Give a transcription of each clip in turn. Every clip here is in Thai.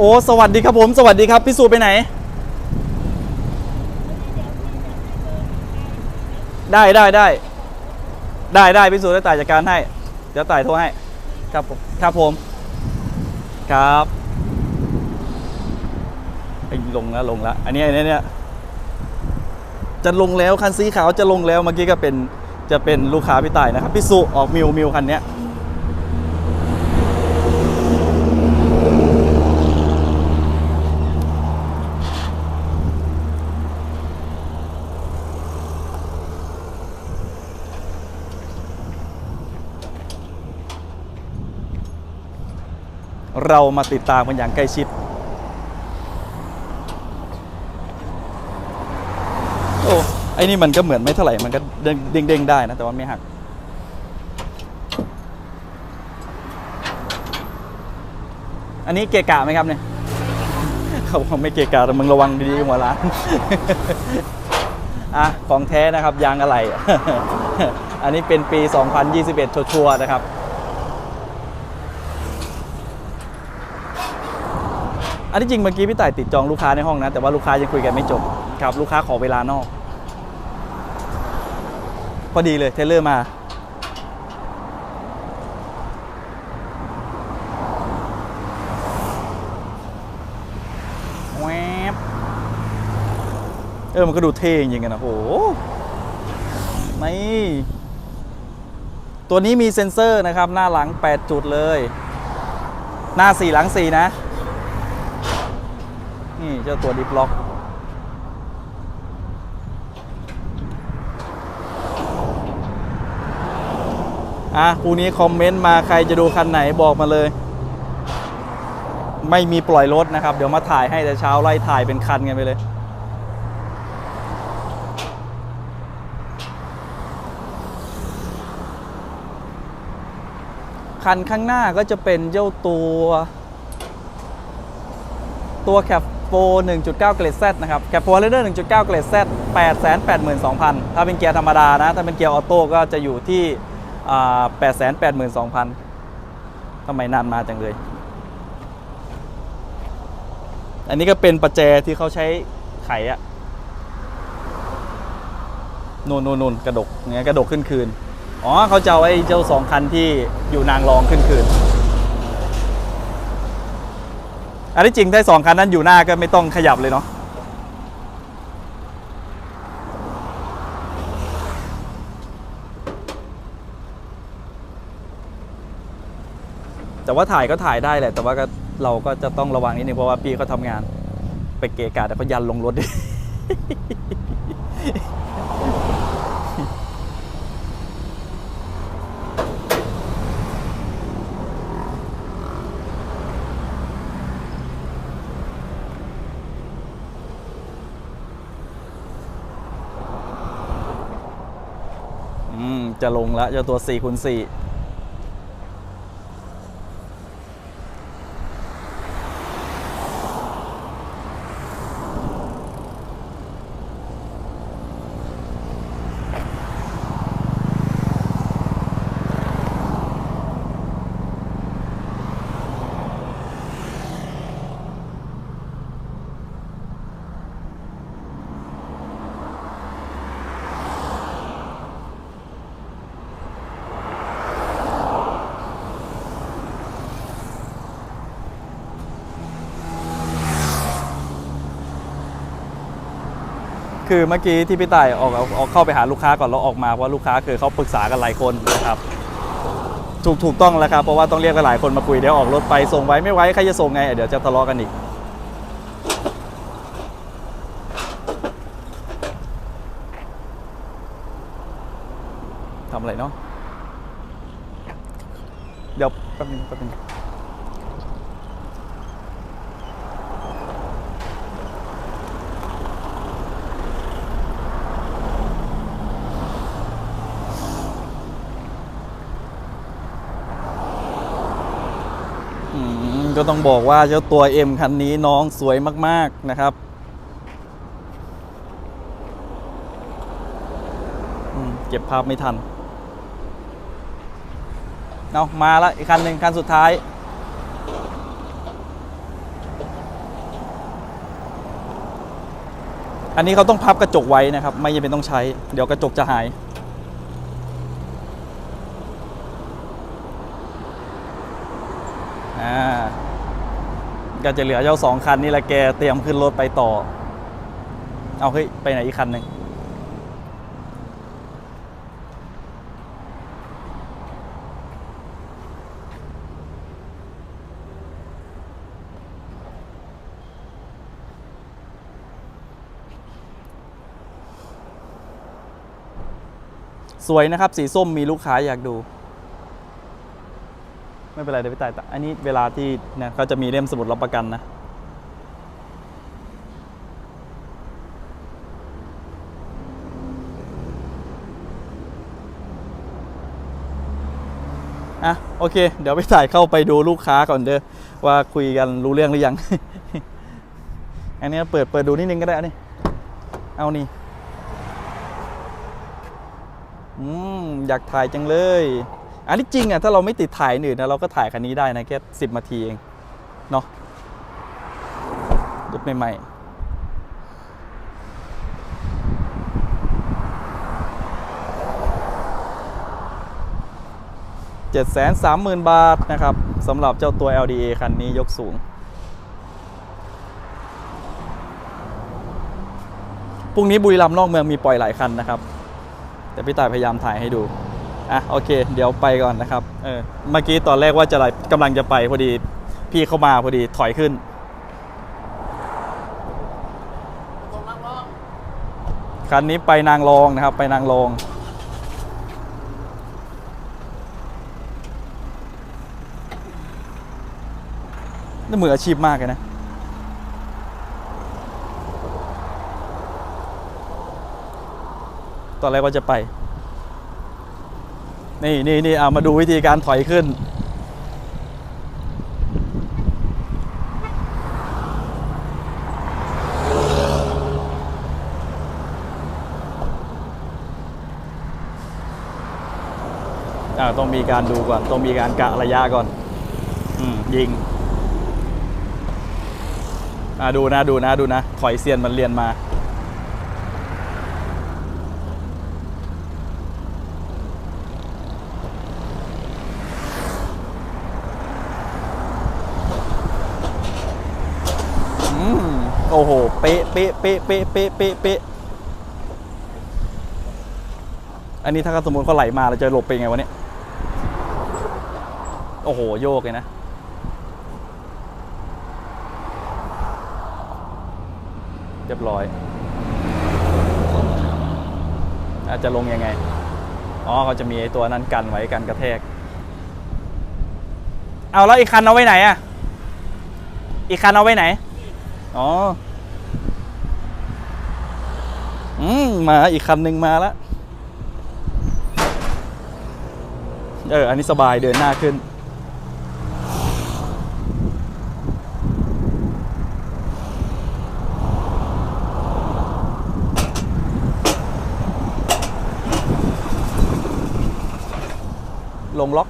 โอ้สวัสดีครับผมสวัสดีครับพี่สูไปไหน ได้ได้ได้ได้ได้พี่สูได้ต่ายจัดการให้เดี๋ยวต่ายโทรให้ครับผมครับผมครับไอ้ลงแล้วลงแล้วอันนี้อันนี้เนี่ยจะลงแล้วคันสีขาวจะลงแล้วเมื่อกี้ก็เป็นจะเป็นลูกค้าพี่ต่ายนะครับพี่สุออกมิวมิวคันเนี้ย เรามาติดตามกันอย่างใกล้ชิด โอ้ไอ้นี่มันก็เหมือนไม่เท่าไหร่ มันก็เด้งเด้งได้นะ แต่ว่าไม่หัก อันนี้เกะกะไหมครับเนี่ยเขาบอกไม่เกะกะแต่มึงระวังดีๆหัวร้านอะของแท้นะครับยางอะไร อันนี้เป็นปี 2021 ชัวร์ๆนะครับ อันที่จริงเมื่อกี้พี่ต่ายติดจองลูกค้าในห้องนะ แต่ว่าลูกค้ายังคุยกันไม่จบครับลูกค้าขอเวลานอก พอดีเลยเทเลอร์มา แวบเออมันก็ดูเท่จริงๆกันนะโหนี่ตัวนี้มีเซ็นเซอร์นะครับ หน้าหลัง 8 จุดเลย หน้า 4 หลัง 4 นะ นี่เจ้าตัวดิฟล็อกอะคู่นี้คอมเมนต์มาใครจะดูคันไหนบอกมาเลย ไม่มีปล่อยรถนะครับ เดี๋ยวมาถ่ายให้แต่เช้าไล่ถ่ายเป็นคันกันไปเลยคันข้างหน้าก็จะเป็นเจ้าตัว ตัวแคป โฟ1.9 เกรด Z นะครับแคปโฟเรเดอร์1.9 เกรด Z 882,000 ถ้าเป็นเกียร์ธรรมดานะ ถ้าเป็นเกียร์ออโต้ก็จะอยู่ที่ 882,000ทำไมนานมาจังเลย อันนี้ก็เป็นประแจที่เขาใช้ไขอะนูนนูนนูนกระดกเงี้ยกระดกขึ้นคืน อ๋อเขาจะเอาไอ้เจ้าสองคันที่อยู่นางรองขึ้นคืน อันที่จริงถ้าสองคันนั้นอยู่หน้าก็ไม่ต้องขยับเลยเนาะแต่ว่าถ่ายก็ถ่ายได้แหละแต่ว่าก็เราก็จะต้องระวังนิดนึงเพราะว่าพี่เขาทำงาน ไปเกะกะแต่เขายันลงรถดิ จะลงแล้วเจ้าตัว4คูณ4 คือเมื่อกี้ที่พี่ต่ายออกเอาเอาเข้าไปหาลูกค้าก่อนแล้วออกมาเพราะลูกค้าคือเขาปรึกษากันหลายคนนะครับถูกถูกต้องแล้วครับเพราะว่าต้องเรียกกันหลายคนมาคุยเดี๋ยวออกรถไปส่งไว้ไม่ไว้ใครจะส่งไงเดี๋ยวจะทะเลาะกันอีกทำอะไรเนาะเดี๋ยวแป๊บนึงแป๊บนึง ก็ต้องบอกว่าเจ้าตัว M คันนี้น้องสวยมาก ๆ นะครับ เก็บภาพไม่ทันเนาะมาละอีกคันหนึ่งคันสุดท้าย อันนี้เขาต้องพับกระจกไว้นะครับ ไม่จำเป็นต้องใช้ เดี๋ยวกระจกจะหาย ก็จะเหลือเจ้าสองคันนี่แหละแกเตรียมขึ้นรถไปต่อ เอาเฮ้ยไปไหนอีกคันหนึ่งสวยนะครับ สีส้มมีลูกค้าอยากดู ไม่เป็นไรเดี๋ยวไปจ่ายตังค์อันนี้เวลาที่เนี่ยเขาจะมีเล่มสมุดรับประกันนะอะโอเค เดี๋ยวไปถ่ายเข้าไปดูลูกค้าก่อนเด้อว่าคุยกันรู้เรื่องหรือยัง อันนี้เปิดเปิดดูนิดนึงก็ได้อันนี้เอานี่อืมอยากถ่ายจังเลย อันนี้จริงอะถ้าเราไม่ติดถ่ายอื่นนะเราก็ถ่ายคันนี้ได้นะแค่สิบนาทีเองเนาะรถใหม่ๆเจ็ดแสนสามหมื่นบาทนะครับสำหรับเจ้าตัว LDA คันนี้ยกสูง พรุ่งนี้บุรีรัมย์นอกเมืองมีปล่อยหลายคันนะครับ แต่พี่ต่ายพยายามถ่ายให้ดู อะโอเค เดี๋ยวไปก่อนนะครับเออเมื่อกี้ตอนแรกว่าจะไหลกำลังจะไปพอดีพี่เข้ามาพอดีถอยขึ้นคันนี้ไปนางรองนะครับ ไปนางรองนี่มืออาชีพมากเลยนะตอนแรกว่าจะไป นี่นี่นี่เอามาดูวิธีการถอยขึ้นอ่าต้องมีการดูก่อน ต้องมีการกะระยะก่อน อืม ยิง อ่าดูนะ ดูนะ ดูนะ ถอยเซียนมันเรียนมา อืม โอ้โห เป๊ะเป๊ะเป๊ะเป๊ะเป๊ะเป๊ะเป๊ะอันนี้ถ้าสมมติเขาไหลมาเราจะหลบไปยังไงวะเนี่ย โอ้โห โยกเลยนะ เรียบร้อย อาจจะลงยังไง อ๋อเขาจะมีไอ้ตัวนั้นกันไว้กันกระแทก เอาแล้วอีกคันเอาไว้ไหนอะอีกคันเอาไว้ไหน อ๋อ อืม มาอีกคันหนึ่งมาแล้ว เออ อันนี้สบายเดินหน้าขึ้น ลงล็อก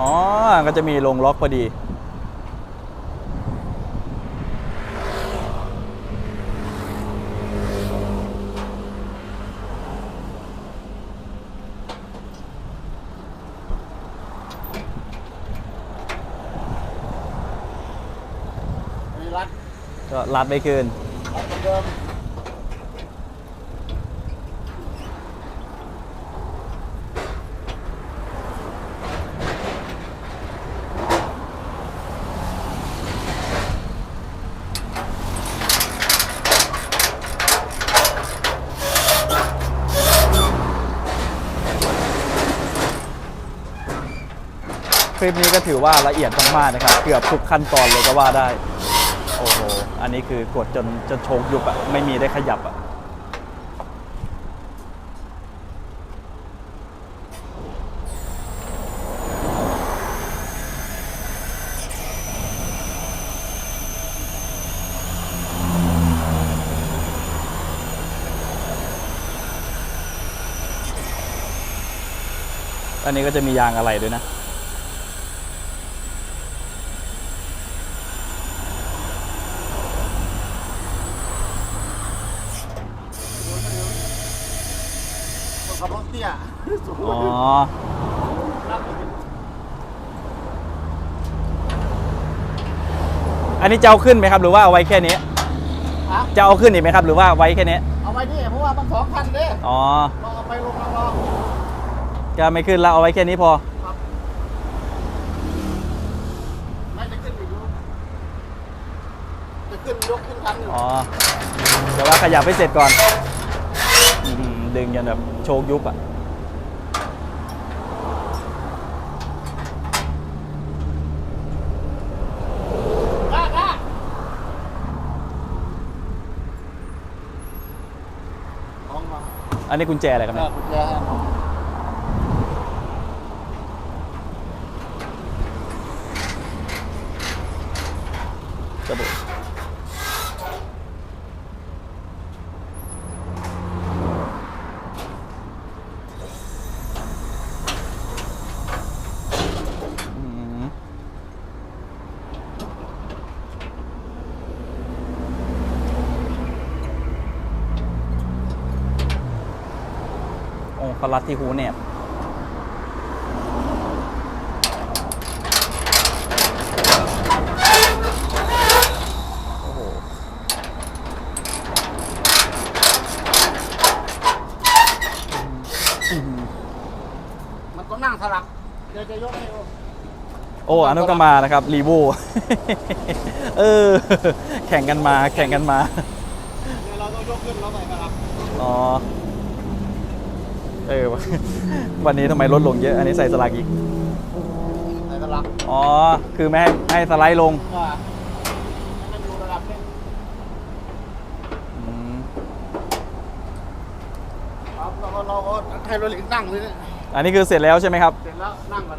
อ๋อ ก็จะมีลงล็อกพอดี รัดก็รัดไม่เกินรัดเหมือนเดิมคลิปนี้ก็ถือว่าละเอียดมากๆนะครับ เกือบทุกขั้นตอนเลยก็ว่าได้ อันนี้คือกดจนจนโชกยุบอะไม่มีได้ขยับอะอันนี้ก็จะมียางอะไรด้วยนะ กับรถเตี้ยสูงอ๋อ อันนี้จะเอาขึ้นไหมครับ หรือว่าเอาไว้แค่นี้ฮะจะเอาขึ้นอีกไหมครับ หรือว่าไว้แค่นี้ เอาไว้นี่เพราะว่ามันสองคันเด้อ๋อ ลองเอาไปลงมาลองจะไม่ขึ้นแล้วเอาไว้แค่นี้พอ ครับไม่จะขึ้นอีกอยู่จะขึ้นยกขึ้นคันอยู่อ๋อแต่ว่าขยับให้เสร็จก่อนอืม ดึงจนแบบโชกยุบอะอันนี้กุญแจอะไรครับเนี่ยกุญแจให้น้องกระบุ อ้เขารัดที่หูแหนบโอ้โหมันก็นั่งสลักเดี๋ยวจะยกให้ดูโอ้อันนั้นก็มานะครับรีโวเออ แข่งกันมา แข่งกันมา เดี๋ยวเราต้องยกขึ้นแล้วใส่สลักอ๋อ เออ วันนี้ทำไมลดลงเยอะ อันนี้ใส่สลักอีกใส่สลักอ๋อ คือไม่ให้ไม่ให้สไลด์ลงก็ให้มันอยู่ระดับนี้อืมครับแล้วก็เราก็ให้รถเหล็กนั่งเลยเนี่ยอันนี้คือเสร็จแล้วใช่ไหมครับ เสร็จแล้วนั่งกัน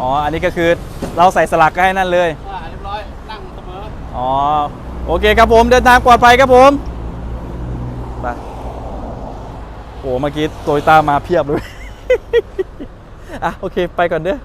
อ๋อ อันนี้ก็คือเราใส่สลักก็ให้นั่นเลย อ่าเรียบร้อยนั่งเสมออ๋อ โอเคครับผมเดินทางปลอดภัยครับผมไปโอ้เมื่อกี้โตโยต้ามาเพียบเลย อะโอเคไปก่อนเด้อ